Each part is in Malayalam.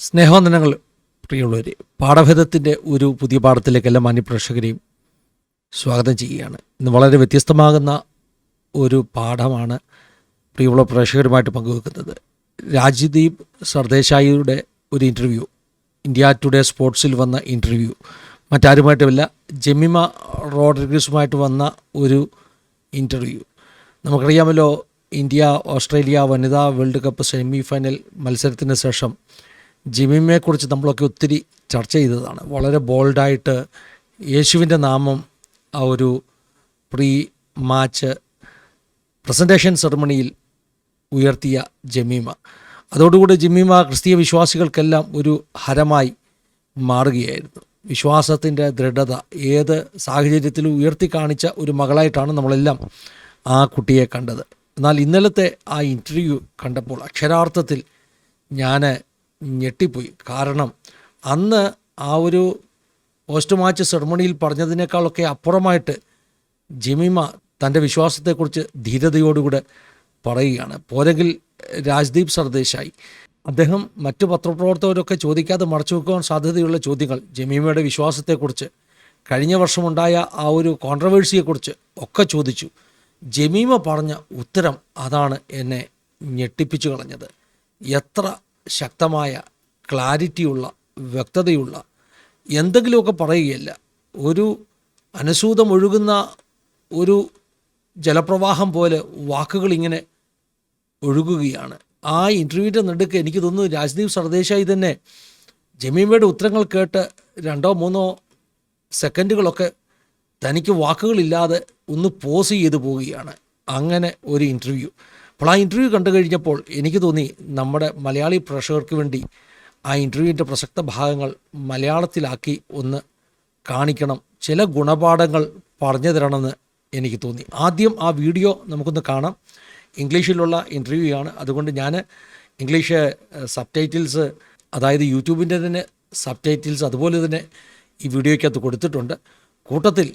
സ്നേഹവന്ദനങ്ങൾ പ്രിയമുള്ളവർ പാഠഭേദത്തിന്റെ ഒരു പുതിയ പാഠത്തിലേക്ക് എല്ലാ മാന്യപ്രേക്ഷകരെയും സ്വാഗതം ചെയ്യുകയാണ്. ഇന്ന് വളരെ വ്യത്യസ്തമാകുന്ന ഒരു പാഠമാണ് പ്രിയമുള്ള പ്രേക്ഷകരുമായിട്ട് പങ്കുവെക്കുന്നത്. രാജ്ദീപ് സർദേശായിയുടെ ഒരു ഇന്റർവ്യൂ ഇന്ത്യ ടുഡേ സ്പോർട്സിൽ വന്ന ഇന്റർവ്യൂ മറ്റാരുമായിട്ടുമില്ല ജെമിമ റോഡ്രിഗസുമായിട്ട് വന്ന ഒരു ഇന്റർവ്യൂ നമുക്കറിയാമല്ലോ ഇന്ത്യ ഓസ്ട്രേലിയ വനിതാ വേൾഡ് കപ്പ് സെമി ഫൈനൽ മത്സരത്തിന് ശേഷം ജിമിമയെക്കുറിച്ച് നമ്മളൊക്കെ ഒത്തിരി ചർച്ച ചെയ്തതാണ്. വളരെ ബോൾഡായിട്ട് യേശുവിന്റെ നാമം ആ ഒരു പ്രീ മാച്ച് പ്രസന്റേഷൻ സെറമണിയിൽ ഉയർത്തിയ ജമീമ. അതോടുകൂടി ജമീമ ക്രിസ്തീയ വിശ്വാസികൾക്കെല്ലാം ഒരു ഹരമായി മാറുകയായിരുന്നു. വിശ്വാസത്തിന്റെ ദൃഢത ഏത് സാഹചര്യത്തിലും ഉയർത്തി കാണിച്ച ഒരു മകളായിട്ടാണ് നമ്മളെല്ലാം ആ കുട്ടിയെ കണ്ടത്. എന്നാൽ ഇന്നലത്തെ ആ ഇന്റർവ്യൂ കണ്ടപ്പോൾ അക്ഷരാർത്ഥത്തിൽ ഞാൻ ഞെട്ടിപ്പോയി. കാരണം അന്ന് ആ ഒരു പോസ്റ്റ് മാച്ച് സെറമണിയിൽ പറഞ്ഞതിനേക്കാളൊക്കെ അപ്പുറമായിട്ട് ജിമിമ തന്റെ വിശ്വാസത്തെക്കുറിച്ച് ധീരതയോടുകൂടെ പറയുകയാണ്. പോരെങ്കിൽ രാജ്ദീപ് സർദേശായി. അദ്ദേഹം മറ്റു പത്രപ്രവർത്തകരൊക്കെ ചോദിക്കാതെ മറച്ചു വെക്കുവാൻ സാധ്യതയുള്ള ചോദ്യങ്ങൾ ജമീമയുടെ വിശ്വാസത്തെക്കുറിച്ച് കഴിഞ്ഞ വർഷമുണ്ടായ ആ ഒരു കോൺട്രവേഴ്സിയെക്കുറിച്ച് ഒക്കെ ചോദിച്ചു. ജമീമ പറഞ്ഞ ഉത്തരം അതാണ് എന്നെ ഞെട്ടിപ്പിച്ചു കളഞ്ഞത്. എത്ര ശക്തമായ ക്ലാരിറ്റിയുള്ള വ്യക്തതയുള്ള എന്തെങ്കിലുമൊക്കെ പറയുകയല്ല. ഒരു അനുസൂതം ഒഴുകുന്ന ഒരു ജലപ്രവാഹം പോലെ വാക്കുകൾ ഇങ്ങനെ ഒഴുകുകയാണ്. ആ ഇന്റർവ്യൂവിന്റെ നടുക്ക് എനിക്ക് തോന്നുന്നു രാജ്ദീപ് സർദേശായി തന്നെ ജമീമയുടെ ഉത്തരങ്ങൾ കേട്ട് രണ്ടോ മൂന്നോ സെക്കൻഡുകളൊക്കെ തനിക്ക് വാക്കുകളില്ലാതെ ഒന്ന് പോസ് ചെയ്ത് പോവുകയാണ്. അങ്ങനെ ഒരു ഇന്റർവ്യൂ അപ്പോൾ ആ ഇന്റർവ്യൂ കണ്ടു കഴിഞ്ഞപ്പോൾ എനിക്ക് തോന്നി നമ്മുടെ മലയാളി പ്രേക്ഷകർക്ക് വേണ്ടി ആ ഇന്റർവ്യൂവിന്റെ പ്രസക്ത ഭാഗങ്ങൾ മലയാളത്തിലാക്കി ഒന്ന് കാണിക്കണം. ചില ഗുണപാഠങ്ങൾ പറഞ്ഞു തരണമെന്ന് എനിക്ക് തോന്നി. ആദ്യം ആ വീഡിയോ നമുക്കൊന്ന് കാണാം. ഇംഗ്ലീഷിലുള്ള ഇന്റർവ്യൂ ആണ് അതുകൊണ്ട് ഞാൻ ഇംഗ്ലീഷ് സബ് ടൈറ്റിൽസ് അതായത് യൂട്യൂബിന്റെ തന്നെ സബ് ടൈറ്റിൽസ് അതുപോലെ തന്നെ ഈ വീഡിയോയ്ക്കകത്ത് കൊടുത്തിട്ടുണ്ട്. കൂട്ടത്തിൽ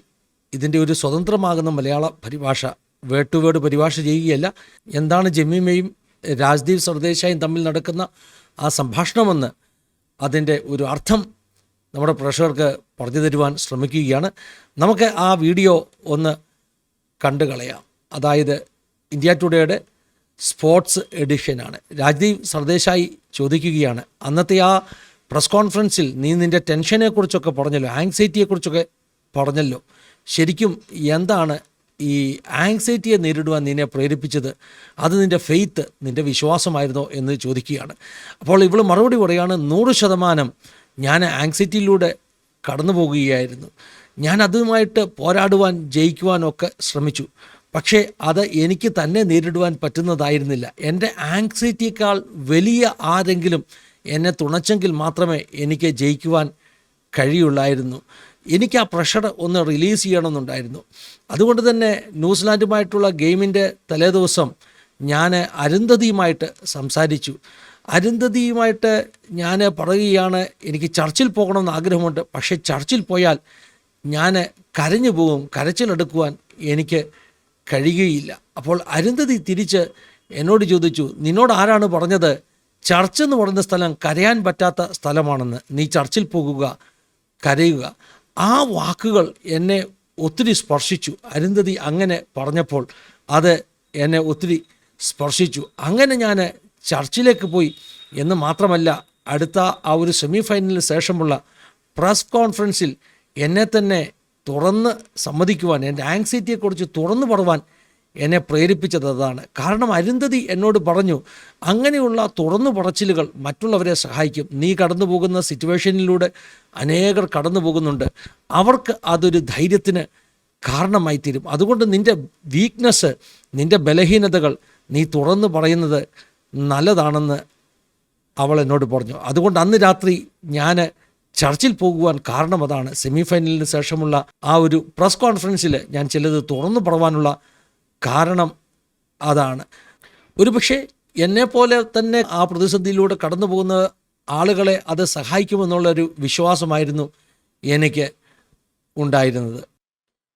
ഇതിന്റെ ഒരു സ്വതന്ത്രമാകുന്ന മലയാള പരിഭാഷ വേർഡ് ടു വേർഡ് പരിഭാഷ ചെയ്യുകയല്ല. എന്താണ് ജമീമയും രാജ്ദീപ് സർദേശായും തമ്മിൽ നടക്കുന്ന ആ സംഭാഷണമെന്ന് അതിന്റെ ഒരു അർത്ഥം നമ്മുടെ പ്രേക്ഷകർക്ക് പറഞ്ഞു തരുവാൻ ശ്രമിക്കുകയാണ്. നമുക്ക് ആ വീഡിയോ ഒന്ന് കണ്ടു കളയാം. അതായത് ഇന്ത്യ ടുഡേയുടെ സ്പോർട്സ് എഡിഷനാണ്. രാജ്ദീപ് സർദേശായി ചോദിക്കുകയാണ്. അന്നത്തെ ആ പ്രസ് കോൺഫറൻസിൽ നീ നിന്റെ ടെൻഷനെക്കുറിച്ചൊക്കെ പറഞ്ഞല്ലോ ആങ്സൈറ്റിയെക്കുറിച്ചൊക്കെ പറഞ്ഞല്ലോ. ശരിക്കും എന്താണ് ഈ ആങ്സൈറ്റിയെ നേരിടുവാൻ നിന്നെ പ്രേരിപ്പിച്ചത് അത് നിന്റെ ഫെയ്ത്ത് നിന്റെ വിശ്വാസമായിരുന്നോ എന്ന് ചോദിക്കുകയാണ്. അപ്പോൾ ഇവൾ മറുപടി പറയാണ് നൂറ് ശതമാനം ഞാൻ ആങ്സൈറ്റിയിലൂടെ കടന്നു പോകുകയായിരുന്നു. ഞാൻ അതുമായിട്ട് പോരാടുവാൻ ജയിക്കുവാനൊക്കെ ശ്രമിച്ചു. പക്ഷേ അത് എനിക്ക് തന്നെ നേരിടുവാൻ പറ്റുന്നതായിരുന്നില്ല. എന്റെ ആങ്സൈറ്റിയേക്കാൾ വലിയ ആരെങ്കിലും എന്നെ തുണച്ചെങ്കിൽ മാത്രമേ എനിക്ക് ജയിക്കുവാൻ കഴിയുള്ളായിരുന്നു. എനിക്ക് ആ പ്രഷർ ഒന്ന് റിലീസ് ചെയ്യണമെന്നുണ്ടായിരുന്നു. അതുകൊണ്ട് തന്നെ ന്യൂസിലാൻഡുമായിട്ടുള്ള ഗെയിമിന്റെ തലേദിവസം ഞാൻ അരുന്ധതിയുമായിട്ട് സംസാരിച്ചു. അരുന്ധതിയുമായിട്ട് ഞാൻ പറയുകയാണ് എനിക്ക് ചർച്ചിൽ പോകണമെന്ന് ആഗ്രഹമുണ്ട്. പക്ഷേ ചർച്ചിൽ പോയാൽ ഞാൻ കരഞ്ഞു പോകും കരച്ചിലെടുക്കുവാൻ എനിക്ക് കഴിയുകയില്ല. അപ്പോൾ അരുന്ധതി തിരിച്ച് എന്നോട് ചോദിച്ചു നിന്നോട് ആരാണ് പറഞ്ഞത്? ചർച്ച് എന്ന് പറയുന്ന സ്ഥലം കരയാൻ പറ്റാത്ത സ്ഥലമാണെന്ന്. നീ ചർച്ചിൽ പോകുക കരയുക. ആ വാക്കുകൾ എന്നെ ഒത്തിരി സ്പർശിച്ചു. അരുന്ധതി അങ്ങനെ പറഞ്ഞപ്പോൾ അത് എന്നെ ഒത്തിരി സ്പർശിച്ചു. അങ്ങനെ ഞാൻ ചർച്ചിലേക്ക് പോയി എന്ന് മാത്രമല്ല അടുത്ത ആ ഒരു സെമി ഫൈനലിന് ശേഷമുള്ള പ്രസ് കോൺഫറൻസിൽ എന്നെ തന്നെ തുറന്ന് സമ്മതിക്കുവാൻ എന്റെ ആങ്സൈറ്റിയെക്കുറിച്ച് തുറന്നു പറയുവാൻ എന്നെ പ്രേരിപ്പിച്ചത് അതാണ്. കാരണം അരുന്ധതി എന്നോട് പറഞ്ഞു അങ്ങനെയുള്ള തുറന്നു പറച്ചിലുകൾ മറ്റുള്ളവരെ സഹായിക്കും. നീ കടന്നു പോകുന്ന സിറ്റുവേഷനിലൂടെ അനേകർ കടന്നു പോകുന്നുണ്ട് അവർക്ക് അതൊരു ധൈര്യത്തിന് കാരണമായി തീരും അതുകൊണ്ട് നിന്റെ വീക്ക്നെസ് നിന്റെ ബലഹീനതകൾ നീ തുറന്നു പറയുന്നത് നല്ലതാണെന്ന് അവൾ എന്നോട് പറഞ്ഞു. അതുകൊണ്ട് അന്ന് രാത്രി ഞാൻ ചർച്ചിൽ പോകുവാൻ കാരണം അതാണ്. സെമിഫൈനലിന് ശേഷമുള്ള ആ ഒരു പ്രസ് കോൺഫറൻസിൽ ഞാൻ ചിലത് തുറന്നു പറയുവാനുള്ള കാരണം അതാണ്. ഒരുപക്ഷെ എന്നെപ്പോലെ തന്നെ ആ പ്രതിസന്ധിയിലൂടെ കടന്നു പോകുന്ന ആളുകളെ അത് സഹായിക്കുമെന്നുള്ളൊരു വിശ്വാസമായിരുന്നു എനിക്ക് ഉണ്ടായിരുന്നത്.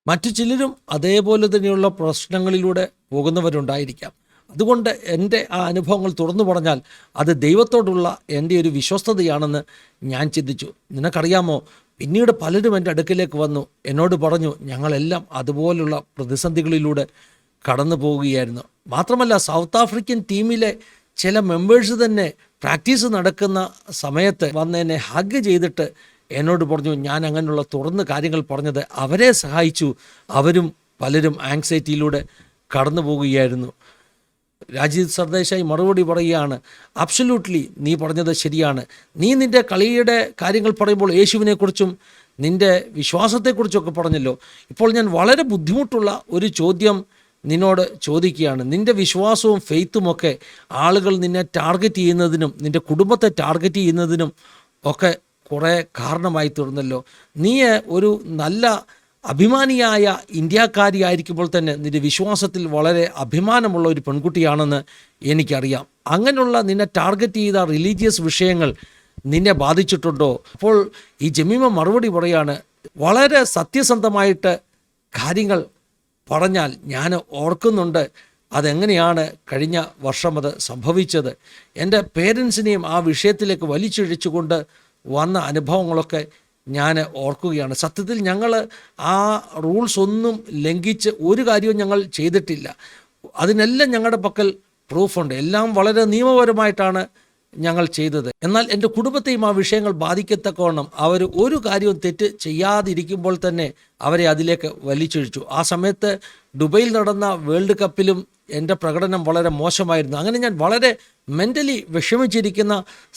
മറ്റു ചിലരും അതേപോലെ തന്നെയുള്ള പ്രശ്നങ്ങളിലൂടെ പോകുന്നവരുണ്ടായിരിക്കാം. അതുകൊണ്ട് എന്റെ ആ അനുഭവങ്ങൾ തുറന്നു പറഞ്ഞാൽ അത് ദൈവത്തോടുള്ള എന്റെ ഒരു വിശ്വസ്തതയാണെന്ന് ഞാൻ ചിന്തിച്ചു. നിനക്കറിയാമോ? പിന്നീട് പലരും എന്റെ അടുക്കിലേക്ക് വന്നു. എന്നോട് പറഞ്ഞു ഞങ്ങളെല്ലാം അതുപോലുള്ള പ്രതിസന്ധികളിലൂടെ കടന്നു പോവുകയായിരുന്നു മാത്രമല്ല സൗത്ത് ആഫ്രിക്കൻ ടീമിലെ ചില മെമ്പേഴ്സ് തന്നെ പ്രാക്ടീസ് നടക്കുന്ന സമയത്ത് വന്ന് എന്നെ ഹഗ് ചെയ്തിട്ട് എന്നോട് പറഞ്ഞു ഞാൻ അങ്ങനെയുള്ള തുറന്ന് കാര്യങ്ങൾ പറഞ്ഞത് അവരെ സഹായിച്ചു. അവരും പലരും ആങ്സൈറ്റിയിലൂടെ കടന്നു പോവുകയായിരുന്നു രാജീവ് സർദേശായി മറുപടി പറയുകയാണ് അബ്സല്യൂട്ട്ലി നീ പറഞ്ഞത് ശരിയാണ്. നീ നിന്റെ കളിയുടെ കാര്യങ്ങൾ പറയുമ്പോൾ യേശുവിനെക്കുറിച്ചും നിന്റെ വിശ്വാസത്തെക്കുറിച്ചൊക്കെ പറഞ്ഞല്ലോ. ഇപ്പോൾ ഞാൻ വളരെ ബുദ്ധിമുട്ടുള്ള ഒരു ചോദ്യം നിന്നോട് ചോദിക്കുകയാണ് നിന്റെ വിശ്വാസവും ഫെയ്ത്തുമൊക്കെ ആളുകൾ നിന്നെ ടാർഗറ്റ് ചെയ്യുന്നതിനും നിന്റെ കുടുംബത്തെ ടാർഗറ്റ് ചെയ്യുന്നതിനും ഒക്കെ കുറേ കാരണമായി തീർന്നല്ലോ. നീ ഒരു നല്ല അഭിമാനിയായ ഇന്ത്യക്കാരിയായിരിക്കുമ്പോൾ തന്നെ നിന്റെ വിശ്വാസത്തിൽ വളരെ അഭിമാനമുള്ള ഒരു പെൺകുട്ടിയാണെന്ന് എനിക്കറിയാം. അങ്ങനെയുള്ള നിന്നെ ടാർഗറ്റ് ചെയ്ത റിലീജിയസ് വിഷയങ്ങൾ നിന്നെ ബാധിച്ചിട്ടുണ്ടോ? അപ്പോൾ ഈ ജമീമ മറുപടി പറയാണ് വളരെ സത്യസന്ധമായിട്ട് കാര്യങ്ങൾ പറഞ്ഞാൽ ഞാൻ ഓർക്കുന്നുണ്ട് അതെങ്ങനെയാണ് കഴിഞ്ഞ വർഷം അത് സംഭവിച്ചത്. എന്റെ പേരൻസിനെയും ആ വിഷയത്തിലേക്ക് വലിച്ചിഴിച്ചുകൊണ്ട് വന്ന അനുഭവങ്ങളൊക്കെ ഞാൻ ഓർക്കുകയാണ്. സത്യത്തിൽ ഞങ്ങൾ ആ റൂൾസ് ഒന്നും ലംഘിച്ച് ഒരു കാര്യവും ഞങ്ങൾ ചെയ്തിട്ടില്ല. അതിനെല്ലാം ഞങ്ങളുടെ പക്കൽ പ്രൂഫുണ്ട്. എല്ലാം വളരെ നിയമപരമായിട്ടാണ് ഞങ്ങൾ ചെയ്തത്. എന്നാൽ എന്റെ കുടുംബത്തെയും ആ വിഷയങ്ങൾ ബാധിക്കത്തക്കവണ്ണം അവർ ഒരു കാര്യവും തെറ്റ് ചെയ്യാതിരിക്കുമ്പോൾ തന്നെ അവരെ അതിലേക്ക് വലിച്ചൊഴിച്ചു. ആ സമയത്ത് ദുബൈയിൽ നടന്ന വേൾഡ് കപ്പിലും എന്റെ പ്രകടനം വളരെ മോശമായിരുന്നു. അങ്ങനെ ഞാൻ വളരെ മെന്റലി വിഷമിച്ചിരിക്കുന്ന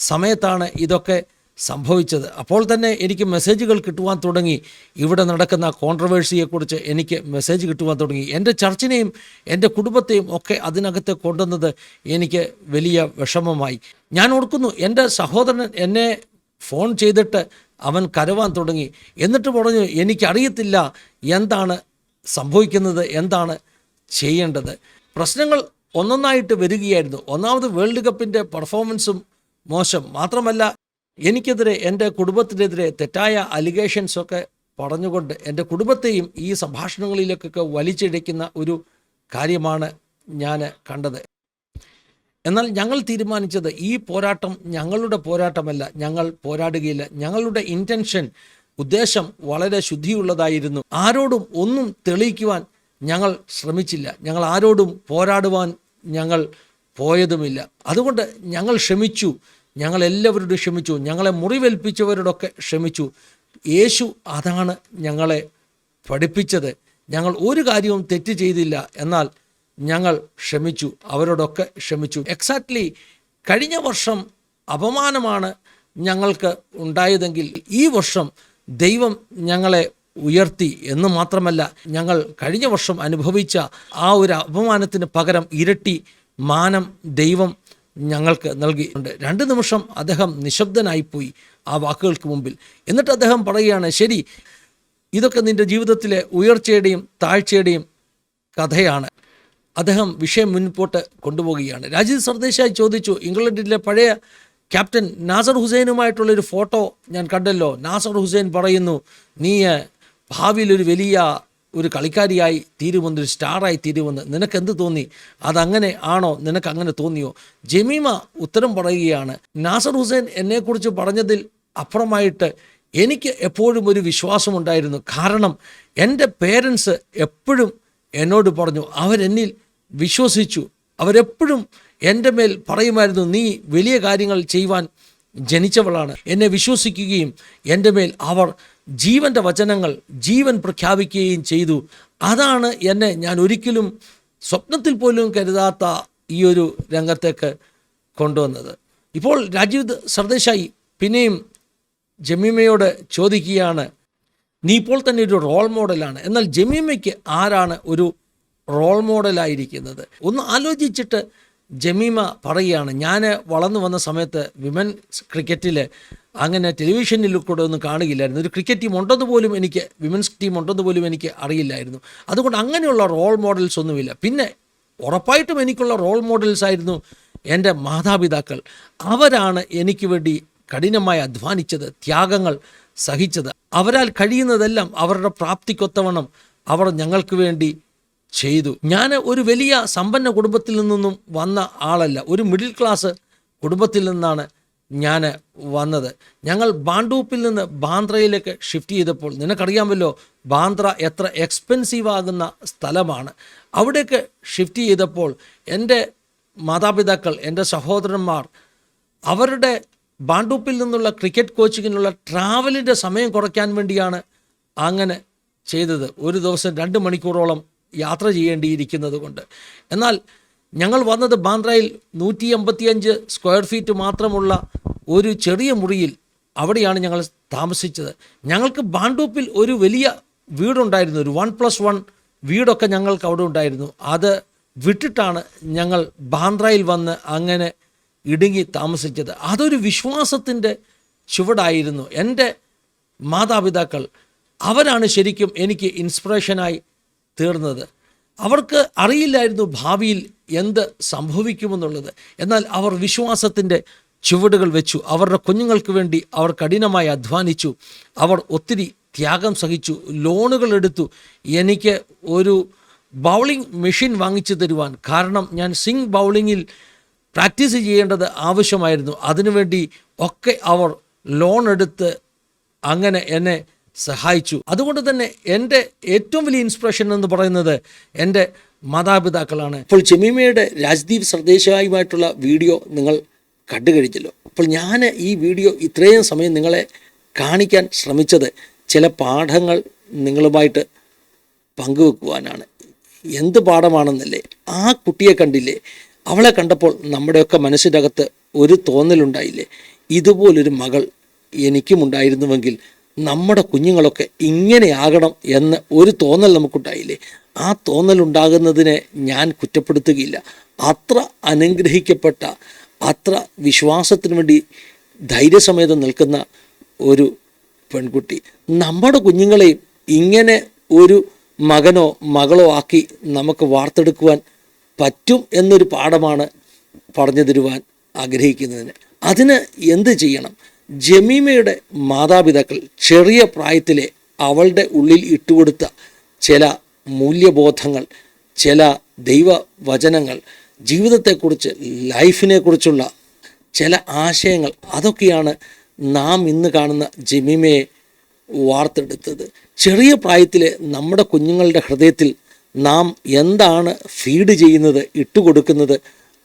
സമയത്താണ് ഇതൊക്കെ സംഭവിച്ചത്. അപ്പോൾ തന്നെ എനിക്ക് മെസ്സേജുകൾ കിട്ടുവാൻ തുടങ്ങി. ഇവിടെ നടക്കുന്ന കോൺട്രവേഴ്സിയെക്കുറിച്ച് എനിക്ക് മെസ്സേജ് കിട്ടുവാൻ തുടങ്ങി. എന്റെ ചർച്ചിനെയും എന്റെ കുടുംബത്തെയും ഒക്കെ അതിനകത്ത് കൊണ്ടുവന്നത് എനിക്ക് വലിയ വിഷമമായി. ഞാൻ ഓർക്കുന്നു എന്റെ സഹോദരൻ എന്നെ ഫോൺ ചെയ്തിട്ട് അവൻ കരവാൻ തുടങ്ങി. എന്നിട്ട് പറഞ്ഞു എനിക്കറിയത്തില്ല എന്താണ് സംഭവിക്കുന്നത് എന്താണ് ചെയ്യേണ്ടത്? പ്രശ്നങ്ങൾ ഒന്നൊന്നായിട്ട് വരികയായിരുന്നു. ഒന്നാമത് വേൾഡ് കപ്പിന്റെ പെർഫോമൻസും മോശം. മാത്രമല്ല എനിക്കെതിരെ എന്റെ കുടുംബത്തിനെതിരെ തെറ്റായ അലിഗേഷൻസ് ഒക്കെ പറഞ്ഞുകൊണ്ട് എന്റെ കുടുംബത്തെയും ഈ സംഭാഷണങ്ങളിലേക്കൊക്കെ വലിച്ചിഴയ്ക്കുന്ന ഒരു കാര്യമാണ് ഞാൻ കണ്ടത്. എന്നാൽ ഞങ്ങൾ തീരുമാനിച്ചത് ഈ പോരാട്ടം ഞങ്ങളുടെ പോരാട്ടമല്ല ഞങ്ങൾ പോരാടുകയില്ല. ഞങ്ങളുടെ ഇന്റൻഷൻ ഉദ്ദേശം വളരെ ശുദ്ധിയുള്ളതായിരുന്നു. ആരോടും ഒന്നും തെളിയിക്കുവാൻ ഞങ്ങൾ ശ്രമിച്ചില്ല. ഞങ്ങൾ ആരോടും പോരാടുവാൻ ഞങ്ങൾ പോയതുമില്ല. അതുകൊണ്ട് ഞങ്ങൾ ക്ഷമിച്ചു. ഞങ്ങൾ എല്ലാവരോടും ക്ഷമിച്ചു. ഞങ്ങളെ മുറിവേൽപ്പിച്ചവരോടൊക്കെ ക്ഷമിച്ചു. യേശു അതാണ് ഞങ്ങളെ പഠിപ്പിച്ചത്. ഞങ്ങൾ ഒരു കാര്യവും തെറ്റ് ചെയ്തില്ല. എന്നാൽ ഞങ്ങൾ ക്ഷമിച്ചു. അവരോടൊക്കെ ക്ഷമിച്ചു. എക്സാക്ട്ലി കഴിഞ്ഞ വർഷം അപമാനമാണ് ഞങ്ങൾക്ക് ഉണ്ടായതെങ്കിൽ ഈ വർഷം ദൈവം ഞങ്ങളെ ഉയർത്തി എന്ന് മാത്രമല്ല ഞങ്ങൾ കഴിഞ്ഞ വർഷം അനുഭവിച്ച ആ ഒരു അപമാനത്തിന് പകരം ഇരട്ടി മാനം ദൈവം ഞങ്ങൾക്ക് നൽകിയിട്ടുണ്ട് രണ്ട് നിമിഷം അദ്ദേഹം നിശബ്ദനായിപ്പോയി ആ വാക്കുകൾക്ക് മുമ്പിൽ. എന്നിട്ട് അദ്ദേഹം പറയുകയാണ് ശരി ഇതൊക്കെ നിന്റെ ജീവിതത്തിലെ ഉയർച്ചയുടെയും താഴ്ചയുടെയും കഥയാണ്. അദ്ദേഹം വിഷയം മുൻപോട്ട് കൊണ്ടുപോവുകയാണ്. രാജീവ് സർദേശായി ചോദിച്ചു ഇംഗ്ലണ്ടിലെ പഴയ ക്യാപ്റ്റൻ നാസർ ഹുസൈനുമായിട്ടുള്ളൊരു ഫോട്ടോ ഞാൻ കണ്ടല്ലോ. നാസർ ഹുസൈൻ പറയുന്നു നീ ഭാവിയിൽ ഒരു വലിയ ഒരു കളിക്കാരിയായി തീരുമെന്ന് ഒരു സ്റ്റാറായി തീരുമെന്ന് നിനക്കെന്ത് തോന്നി? അതങ്ങനെ ആണോ? നിനക്ക് അങ്ങനെ തോന്നിയോ? ജമീമ ഉത്തരം പറയുകയാണ് നാസർ ഹുസൈൻ എന്നെക്കുറിച്ച് പറഞ്ഞതിൽ അപ്പുറമായിട്ട് എനിക്ക് എപ്പോഴും ഒരു വിശ്വാസമുണ്ടായിരുന്നു. കാരണം എന്റെ പേരൻസ് എപ്പോഴും എന്നോട് പറഞ്ഞു അവരെന്നിൽ വിശ്വസിച്ചു. അവരെപ്പോഴും എന്റെ മേൽ പറയുമായിരുന്നു നീ വലിയ കാര്യങ്ങൾ ചെയ്യുവാൻ ജനിച്ചവളാണ്. എന്നെ വിശ്വസിക്കുകയും എന്റെ മേൽ അവർ ജീവന്റെ വചനങ്ങൾ ജീവൻ പ്രഖ്യാപിക്കുകയും ചെയ്തു. അതാണ് എന്നെ ഞാൻ ഒരിക്കലും സ്വപ്നത്തിൽ പോലും കരുതാത്ത ഈ ഒരു രംഗത്തേക്ക് കൊണ്ടുവന്നത്. ഇപ്പോൾ രാജീവ് സർദേശായി പിന്നെയും ജമീമയോട് ചോദിക്കുകയാണ് നീ ഇപ്പോൾ തന്നെ ഒരു റോൾ മോഡലാണ് എന്നാൽ ജമീമയ്ക്ക് ആരാണ് ഒരു റോൾ മോഡലായിരിക്കുന്നത് ഒന്ന് ആലോചിച്ചിട്ട് ജമീമ പറയുകയാണ് ഞാൻ വളർന്നു വന്ന സമയത്ത് വിമൻ ക്രിക്കറ്റിൽ അങ്ങനെ ടെലിവിഷനിൽ കൂടെ ഒന്നും കാണുകയില്ലായിരുന്നു. ഒരു ക്രിക്കറ്റ് ടീം ഉണ്ടെന്ന് പോലും എനിക്ക് വിമൻസ് ടീം ഉണ്ടെന്ന് പോലും എനിക്ക് അറിയില്ലായിരുന്നു. അതുകൊണ്ട് അങ്ങനെയുള്ള റോൾ മോഡൽസ് ഒന്നുമില്ല. പിന്നെ ഉറപ്പായിട്ടും എനിക്കുള്ള റോൾ മോഡൽസ് ആയിരുന്നു എന്റെ മാതാപിതാക്കൾ. അവരാണ് എനിക്ക് വേണ്ടി കഠിനമായി അധ്വാനിച്ചത് ത്യാഗങ്ങൾ സഹിച്ചത്. അവരാൽ കഴിയുന്നതെല്ലാം അവരുടെ പ്രാപ്തിക്കൊത്തവണ്ണം അവർ ഞങ്ങൾക്ക് വേണ്ടി ചെയ്തു. ഞാൻ ഒരു വലിയ സമ്പന്ന കുടുംബത്തിൽ നിന്നൊന്നും വന്ന ആളല്ല. ഒരു മിഡിൽ ക്ലാസ് കുടുംബത്തിൽ നിന്നാണ് ഞാൻ വന്നത്. ഞങ്ങൾ ബാണ്ടൂപ്പിൽ നിന്ന് ബാന്ദ്രയിലേക്ക് ഷിഫ്റ്റ് ചെയ്തപ്പോൾ നിനക്കറിയാമല്ലോ ബാന്ദ്ര എത്ര എക്സ്പെൻസീവ് ആകുന്ന സ്ഥലമാണ്. അവിടേക്ക് ഷിഫ്റ്റ് ചെയ്തപ്പോൾ എന്റെ മാതാപിതാക്കൾ എന്റെ സഹോദരന്മാർ അവരുടെ ബാണ്ടൂപ്പിൽ നിന്നുള്ള ക്രിക്കറ്റ് കോച്ചിങ്ങിനുള്ള ട്രാവലിന്റെ സമയം കുറയ്ക്കാൻ വേണ്ടിയാണ് അങ്ങനെ ചെയ്തത്. ഒരു ദിവസം രണ്ട് മണിക്കൂറോളം യാത്ര ചെയ്യേണ്ടിയിരിക്കുന്നത് കൊണ്ട്. എന്നാൽ ഞങ്ങൾ വന്നത് ബാന്ദ്രയിൽ നൂറ്റി എൺപത്തിയഞ്ച് സ്ക്വയർ ഫീറ്റ് മാത്രമുള്ള ഒരു ചെറിയ മുറിയിൽ അവിടെയാണ് ഞങ്ങൾ താമസിച്ചത്. ഞങ്ങൾക്ക് ബാണ്ടൂപ്പിൽ ഒരു വലിയ വീടുണ്ടായിരുന്നു. ഒരു വൺ പ്ലസ് വൺ വീടൊക്കെ ഞങ്ങൾക്ക് അവിടെ ഉണ്ടായിരുന്നു. അത് വിട്ടിട്ടാണ് ഞങ്ങൾ ബാന്ദ്രയിൽ വന്ന് അങ്ങനെ ഇടുങ്ങി താമസിച്ചത്. അതൊരു വിശ്വാസത്തിന്റെ ചുവടായിരുന്നു. എന്റെ മാതാപിതാക്കൾ അവരാണ് ശരിക്കും എനിക്ക് ഇൻസ്പിറേഷനായി തീർന്നത്. അവർക്ക് അറിയില്ലായിരുന്നു ഭാവിയിൽ എന്ത് സംഭവിക്കുമെന്നുള്ളത്. എന്നാൽ അവർ വിശ്വാസത്തിന്റെ ചുവടുകൾ വെച്ചു. അവരുടെ കുഞ്ഞുങ്ങൾക്ക് വേണ്ടി അവർ കഠിനമായി അധ്വാനിച്ചു. അവർ ഒത്തിരി ത്യാഗം സഹിച്ചു. ലോണുകൾ എടുത്തു. എനിക്ക് ഒരു ബൗളിംഗ് മെഷീൻ വാങ്ങിച്ചു തരുവാൻ. കാരണം ഞാൻ സിംഗ് ബൗളിങ്ങിൽ പ്രാക്ടീസ് ചെയ്യേണ്ടത് ആവശ്യമായിരുന്നു. അതിനുവേണ്ടി ഒക്കെ അവർ ലോൺ എടുത്ത് അങ്ങനെ എന്നെ സഹായിച്ചു. അതുകൊണ്ട് തന്നെ എന്റെ ഏറ്റവും വലിയ ഇൻസ്പിറേഷൻ എന്ന് പറയുന്നത് എന്റെ മാതാപിതാക്കളാണ്. അപ്പോൾ ചെമിമയുടെ രാജ്ദീപ് സർദേശായുമായിട്ടുള്ള വീഡിയോ നിങ്ങൾ കണ്ടു കഴിഞ്ഞല്ലോ അപ്പോൾ ഞാൻ ഈ വീഡിയോ ഇത്രയും സമയം നിങ്ങളെ കാണിക്കാൻ ശ്രമിച്ചത് ചില പാഠങ്ങൾ നിങ്ങളുമായിട്ട് പങ്കുവെക്കുവാനാണ്. എന്ത് പാഠമാണെന്നല്ലേ? ആ കുട്ടിയെ കണ്ടില്ലേ? അവളെ കണ്ടപ്പോൾ നമ്മുടെയൊക്കെ മനസ്സിന്റെ അകത്ത് ഒരു തോന്നലുണ്ടായില്ലേ? ഇതുപോലൊരു മകൾ എനിക്കും ഉണ്ടായിരുന്നുവെങ്കിൽ നമ്മുടെ കുഞ്ഞുങ്ങളൊക്കെ ഇങ്ങനെയാകണം എന്ന് ഒരു തോന്നൽ നമുക്കുണ്ടായില്ലേ? ആ തോന്നലുണ്ടാകുന്നതിനെ ഞാൻ കുറ്റപ്പെടുത്തുകയില്ല. അത്ര അനുഗ്രഹിക്കപ്പെട്ട അത്ര വിശ്വാസത്തിന് വേണ്ടി ധൈര്യസമേതം നിൽക്കുന്ന ഒരു പെൺകുട്ടി. നമ്മുടെ കുഞ്ഞുങ്ങളെയും ഇങ്ങനെ ഒരു മകനോ മകളോ ആക്കി നമുക്ക് വാർത്തെടുക്കുവാൻ പറ്റും എന്നൊരു പാഠമാണ് പറഞ്ഞു തരുവാൻ ആഗ്രഹിക്കുന്നതിന്. അതിന് എന്ത് ചെയ്യണം? ജമീമയുടെ മാതാപിതാക്കൾ ചെറിയ പ്രായത്തിലെ അവളുടെ ഉള്ളിൽ ഇട്ടുകൊടുത്ത ചില മൂല്യബോധങ്ങൾ ചില ദൈവവചനങ്ങൾ ജീവിതത്തെക്കുറിച്ച് ലൈഫിനെക്കുറിച്ചുള്ള ചില ആശയങ്ങൾ അതൊക്കെയാണ് നാം ഇന്ന് കാണുന്ന ജമീമയെ വാർത്തെടുത്തത്. ചെറിയ പ്രായത്തിലെ നമ്മുടെ കുഞ്ഞുങ്ങളുടെ ഹൃദയത്തിൽ നാം എന്താണ് ഫീഡ് ചെയ്യുന്നത് ഇട്ടുകൊടുക്കുന്നത്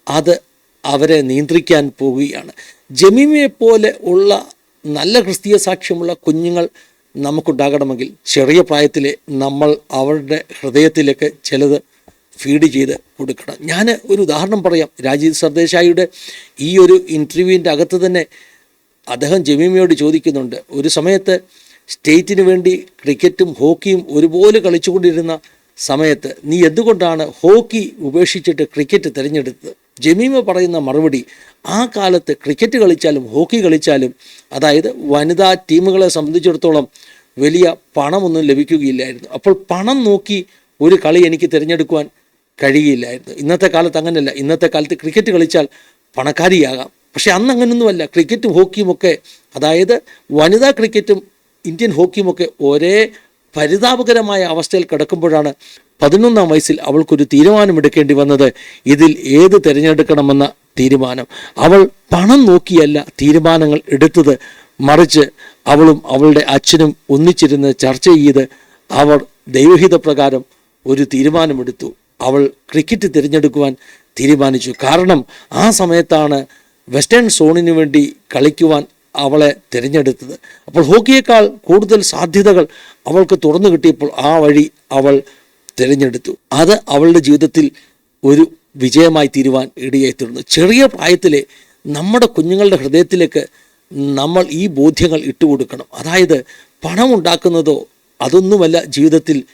അത് അവരെ നിയന്ത്രിക്കാൻ പോവുകയാണ്. ജമീമയെ പോലെ ഉള്ള നല്ല ക്രിസ്തീയ സാക്ഷ്യമുള്ള കുഞ്ഞുങ്ങൾ നമുക്കുണ്ടാകണമെങ്കിൽ ചെറിയ പ്രായത്തിൽ നമ്മൾ അവരുടെ ഹൃദയത്തിലേക്ക് ചിലത് ഫീഡ് ചെയ്ത് കൊടുക്കണം. ഞാൻ ഒരു ഉദാഹരണം പറയാം. രാജീവ് സർദേശായിയുടെ ഈ ഒരു ഇന്റർവ്യൂവിന്റെ അകത്ത് തന്നെ അദ്ദേഹം ജമീമയോട് ചോദിക്കുന്നുണ്ട്. ഒരു സമയത്ത് സ്റ്റേറ്റിന് വേണ്ടി ക്രിക്കറ്റും ഹോക്കിയും ഒരുപോലെ കളിച്ചുകൊണ്ടിരുന്ന സമയത്ത് നീ എന്തുകൊണ്ടാണ് ഹോക്കി ഉപേക്ഷിച്ചിട്ട് ക്രിക്കറ്റ് തിരഞ്ഞെടുത്തത്? ജമീമ പറയുന്ന മറുപടി ആ കാലത്ത് ക്രിക്കറ്റ് കളിച്ചാലും ഹോക്കി കളിച്ചാലും അതായത് വനിതാ ടീമുകളെ സംബന്ധിച്ചിടത്തോളം വലിയ പണമൊന്നും ലഭിക്കുകയില്ലായിരുന്നു. അപ്പോൾ പണം നോക്കി ഒരു കളി എനിക്ക് തിരഞ്ഞെടുക്കുവാൻ കഴിയില്ലായിരുന്നു ഇന്നത്തെ കാലത്ത് അങ്ങനെയല്ല ഇന്നത്തെ കാലത്ത് ക്രിക്കറ്റ് കളിച്ചാൽ പണക്കാരിയാകാം. പക്ഷെ അന്ന് അങ്ങനെയൊന്നുമല്ല ക്രിക്കറ്റും ഹോക്കിയും ഒക്കെ അതായത് വനിതാ ക്രിക്കറ്റും ഇന്ത്യൻ ഹോക്കിയുമൊക്കെ ഒരേ പരിതാപകരമായ അവസ്ഥയിൽ കിടക്കുമ്പോഴാണ് പതിനൊന്നാം വയസ്സിൽ അവൾക്കൊരു തീരുമാനമെടുക്കേണ്ടി വന്നത്. ഇതിൽ ഏത് തിരഞ്ഞെടുക്കണമെന്ന തീരുമാനം. അവൾ പണം നോക്കിയല്ല തീരുമാനങ്ങൾ എടുത്തത്. മറിച്ച് അവളും അവളുടെ അച്ഛനും ഒന്നിച്ചിരുന്ന് ചർച്ച ചെയ്ത് അവർ ദൈവഹിത പ്രകാരം ഒരു തീരുമാനമെടുത്തു. അവൾ ക്രിക്കറ്റ് തിരഞ്ഞെടുക്കുവാൻ തീരുമാനിച്ചു. കാരണം ആ സമയത്താണ് വെസ്റ്റേൺ സോണിന് വേണ്ടി കളിക്കുവാൻ അവളെ തിരഞ്ഞെടുത്തത്. അപ്പോൾ ഹോക്കിയേക്കാൾ കൂടുതൽ സാധ്യതകൾ അവൾക്ക് തുറന്നു കിട്ടിയപ്പോൾ ആ വഴി അവൾ തിരഞ്ഞെടുത്തു. അത് അവളുടെ ജീവിതത്തിൽ ഒരു വിജയമായി തീരുവാൻ ഇടയായി ചെറിയ പ്രായത്തിലെ നമ്മുടെ കുഞ്ഞുങ്ങളുടെ ഹൃദയത്തിലേക്ക് നമ്മൾ ഈ ബോധ്യങ്ങൾ ഇട്ടുകൊടുക്കണം. അതായത് പണം ഉണ്ടാക്കുന്നതോ അതൊന്നുമല്ല ജീവിതത്തിൽ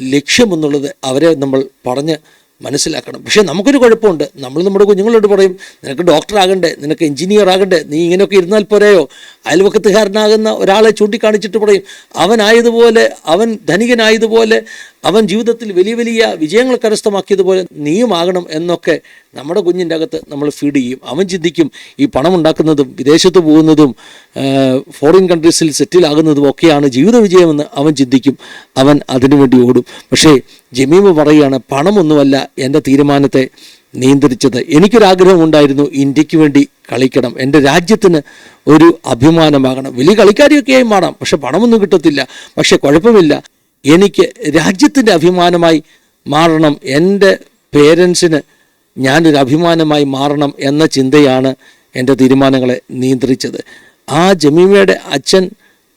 ലക്ഷ്യമെന്നുള്ളത് അവരെ നമ്മൾ പറഞ്ഞ് മനസ്സിലാക്കണം. പക്ഷേ നമുക്കൊരു കുഴപ്പമുണ്ട്. നമ്മൾ നമ്മുടെ കുഞ്ഞുങ്ങളോട് പറയും നിനക്ക് ഡോക്ടർ ആകണ്ടേ നിനക്ക് എഞ്ചിനീയർ ആകണ്ടേ നീ ഇങ്ങനെയൊക്കെ ഇരുന്നാൽ പോരെയോ? അയൽവക്കത്തുകാരനാകുന്ന ഒരാളെ ചൂണ്ടിക്കാണിച്ചിട്ട് പറയും അവനായതുപോലെ അവൻ ധനികനായതുപോലെ അവൻ ജീവിതത്തിൽ വലിയ വലിയ വിജയങ്ങൾ കരസ്ഥമാക്കിയതുപോലെ നീയുമാകണം എന്നൊക്കെ നമ്മുടെ കുഞ്ഞിന്റെ അകത്ത് നമ്മൾ ഫീഡ് ചെയ്യും. അവൻ ചിന്തിക്കും ഈ പണം ഉണ്ടാക്കുന്നതും വിദേശത്ത് പോകുന്നതും ഫോറിൻ കൺട്രീസിൽ സെറ്റിലാകുന്നതും ഒക്കെയാണ് ജീവിത വിജയമെന്ന് അവൻ ചിന്തിക്കും. അവൻ അതിനുവേണ്ടി ഓടും. പക്ഷേ ജമീമ പറയുകയാണ് പണമൊന്നുമല്ല എന്റെ തീരുമാനത്തെ നിയന്ത്രിച്ചത്. എനിക്കൊരാഗ്രഹം ഉണ്ടായിരുന്നു ഇന്ത്യയ്ക്ക് വേണ്ടി കളിക്കണം. എന്റെ രാജ്യത്തിന് ഒരു അഭിമാനമാകണം. വലിയ കളിക്കാരിയൊക്കെയായി മാറാം. പക്ഷെ പണമൊന്നും കിട്ടത്തില്ല. പക്ഷെ കുഴപ്പമില്ല. എനിക്ക് രാജ്യത്തിന്റെ അഭിമാനമായി മാറണം. എന്റെ പേരൻസിന് ഞാനൊരു അഭിമാനമായി മാറണം എന്ന ചിന്തയാണ് എന്റെ തീരുമാനങ്ങളെ നിയന്ത്രിച്ചത്. ആ ജമീമയുടെ അച്ഛൻ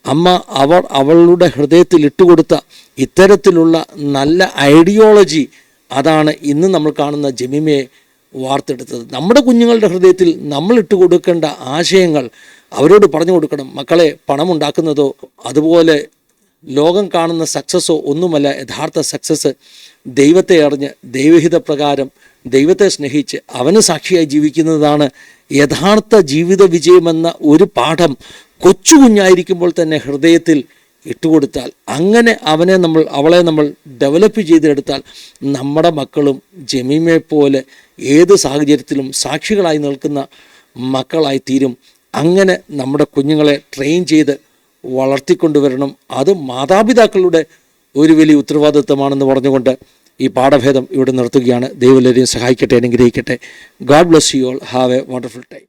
അമ്മ അവർ അവളുടെ ഹൃദയത്തിൽ ഇട്ടുകൊടുത്ത ഇത്തരത്തിലുള്ള നല്ല ഐഡിയോളജി അതാണ് ഇന്ന് നമ്മൾ കാണുന്ന ജമീമയെ വാർത്തെടുത്തത്. നമ്മുടെ കുഞ്ഞുങ്ങളുടെ ഹൃദയത്തിൽ നമ്മൾ ഇട്ട് കൊടുക്കേണ്ട ആശയങ്ങൾ അവരോട് പറഞ്ഞു കൊടുക്കണം. മക്കളെ പണമുണ്ടാക്കുന്നതോ അതുപോലെ ലോകം കാണുന്ന സക്സസ്സോ ഒന്നുമല്ല യഥാർത്ഥ സക്സസ് ദൈവത്തെ അറിഞ്ഞ് ദൈവഹിത പ്രകാരം ദൈവത്തെ സ്നേഹിച്ച് അവന് സാക്ഷിയായി ജീവിക്കുന്നതാണ് യഥാർത്ഥ ജീവിത വിജയമെന്ന ഒരു പാഠം കൊച്ചു കുഞ്ഞായിരിക്കുമ്പോൾ തന്നെ ഹൃദയത്തിൽ ഇട്ടുകൊടുത്താൽ അങ്ങനെ അവനെ നമ്മൾ അവളെ നമ്മൾ ഡെവലപ്പ് ചെയ്തെടുത്താൽ നമ്മുടെ മക്കളും ജമീമയെ പോലെ ഏത് സാഹചര്യത്തിലും സാക്ഷികളായി നിൽക്കുന്ന മക്കളായി തീരും. അങ്ങനെ നമ്മുടെ കുഞ്ഞുങ്ങളെ ട്രെയിൻ ചെയ്ത് വളർത്തിക്കൊണ്ടുവരണം. അത് മാതാപിതാക്കളുടെ ഒരു വലിയ ഉത്തരവാദിത്വമാണെന്ന് പറഞ്ഞുകൊണ്ട് ഈ പാഠഭേദം ഇവിടെ നിർത്തുകയാണ്. ദൈവം എല്ലാവരെയും സഹായിക്കട്ടെ അനുഗ്രഹിക്കട്ടെ. God bless you all have a wonderful time